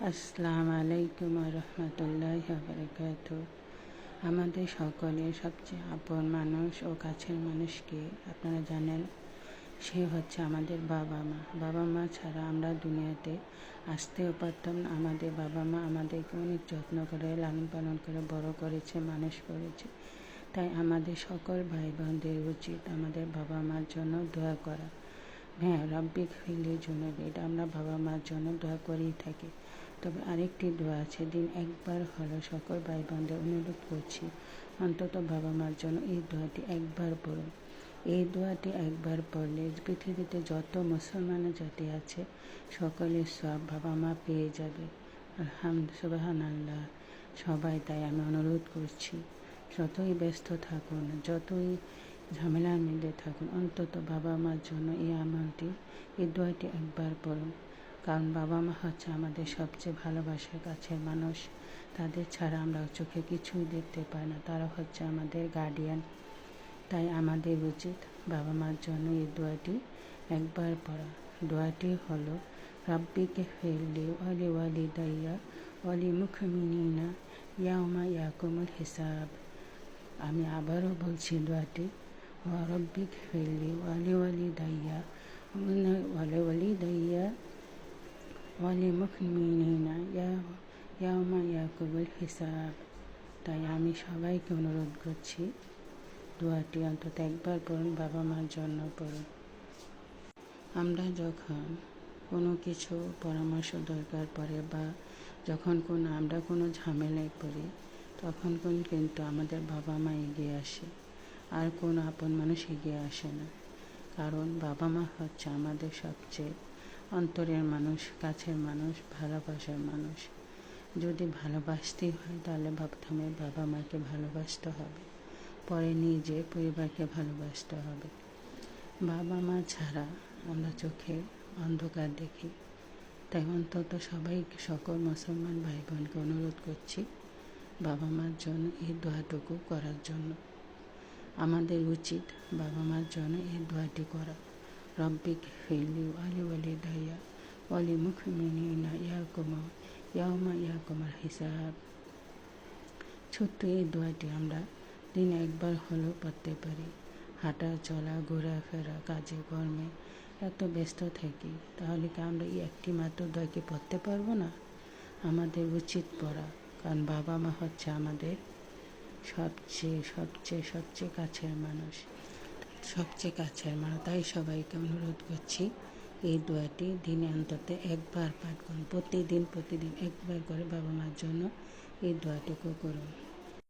আসসালামু আলাইকুম রহমতুল্লাহ বারকাত আমাদের সকলের সবচেয়ে আপন মানুষ ও কাছের মানুষকে আপনারা জানেন, সে হচ্ছে আমাদের বাবা মা। বাবা মা ছাড়া আমরা দুনিয়াতে আসতেও পারতাম না। আমাদের বাবা মা আমাদেরকে অনেক যত্ন করে, লালন পালন করে, বড় করেছে, মানুষ করেছে। তাই আমাদের সকল ভাই বোনদের উচিত আমাদের বাবা মার জন্য দোয়া করা। হ্যাঁ রব্বিক ফিলের জন্য এটা আমরা বাবা মার জন্য দোয়া করেই থাকি। তবে আরেকটি দোয়া আছে, দিন একবার হলো সকল ভাই বোনদের অনুরোধ করছি, অন্তত বাবা মার জন্য এই দোয়াটি একবার পড়ুন। এই দোয়াটি একবার পড়লে পৃথিবীতে যত মুসলমান জাতি আছে, সকলের সব বাবা মা পেয়ে যাবে। আলহামদ আল্লাহ সবাই তাই আমি অনুরোধ করছি। যতই ব্যস্ত থাকুন, যতই ঝামেলার মধ্যে থাকুন। অন্তত বাবা মার জন্য এই আমলটি এই দোয়াটি একবার পড়ুন। কারণ বাবা মা হচ্ছে আমাদের সবচেয়ে ভালোবাসার কাছের মানুষ। তাদের ছাড়া আমরা চোখে কিছুই দেখতে পাই না। তারা হচ্ছে আমাদের গার্ডিয়ান তাই আমাদের উচিত বাবা মার জন্য এই দোয়াটি একবার পড়া। দোয়াটি হলো, রাব্বিকে ফেললে অলি ওয়ালি দাইয়া অলি মুখমিনা ইয়ামা ইয়াকুমুল হিসাব। আমি আবারও বলছি দোয়াটি ওয়ালি দাইয়া ওয়ালি ওয়ালি দাইয়া ওয়ালিমুখমিনা ইয়ামা ইয়াকুবুল হিসাব। তাই আমি সবাইকে অনুরোধ করছি, দোয়াটি অন্তত একবার পড়ুন, বাবা মার জন্য পড়ুন। আমরা যখন কোনো কিছু পরামর্শ দরকার পড়ে বা যখন কোনো, আমরা কোনো ঝামেলায় পড়ি, তখন কিন্তু আমাদের বাবা মা এগিয়ে আসে। আর কোনো আপন মানুষ এগিয়ে আসে না। কারণ বাবা মা হচ্ছে আমাদের সবচেয়ে অন্তরের মানুষ, কাছের মানুষ, ভালোবাসার মানুষ। যদি ভালোবাসতেই হয় তাহলে প্রথমে বাবা মাকে ভালোবাসতে হবে। পরে নিজে পরিবারকে ভালোবাসতে হবে। বাবা মা ছাড়া আমরা চোখে অন্ধকার দেখি। তাই অন্তত সবাই সকল মুসলমান ভাই বোনকে অনুরোধ করছি বাবা মার জন্য এই দোয়াটুকু করার জন্য। আমাদের উচিত বাবা মার জন্য এই দোয়াটি করা। রব্বিক ফিলি আলি ওয়ালি দাইয়া ওয়ালি মুখমিনা ইয়াকুমা ইয়ামা ইয়াকুমার হিসাব। ছোট্ট এই দোয়াটি আমরা দিনে একবার হলেও পড়তে পারি। হাঁটা, চলা, ঘোরাফেরা, কাজে, কর্মে এত ব্যস্ত থাকি, তাহলে কি আমরা এই একটি মাত্র দোয়াকে পড়তে পারব না? আমাদের উচিত পড়া, কারণ বাবা মা হচ্ছে আমাদের সবচেয়ে সবচেয়ে সবচেয়ে কাছের মানুষ। সবচেয়ে কাছের মানুষ তাই সবাইকে অনুরোধ করছি, এই দোয়াটি দিনে অন্তত একবার পাঠ করুন। প্রতিদিন প্রতিদিন একবার করে বাবা মার জন্য এই দোয়াটুকু করুন।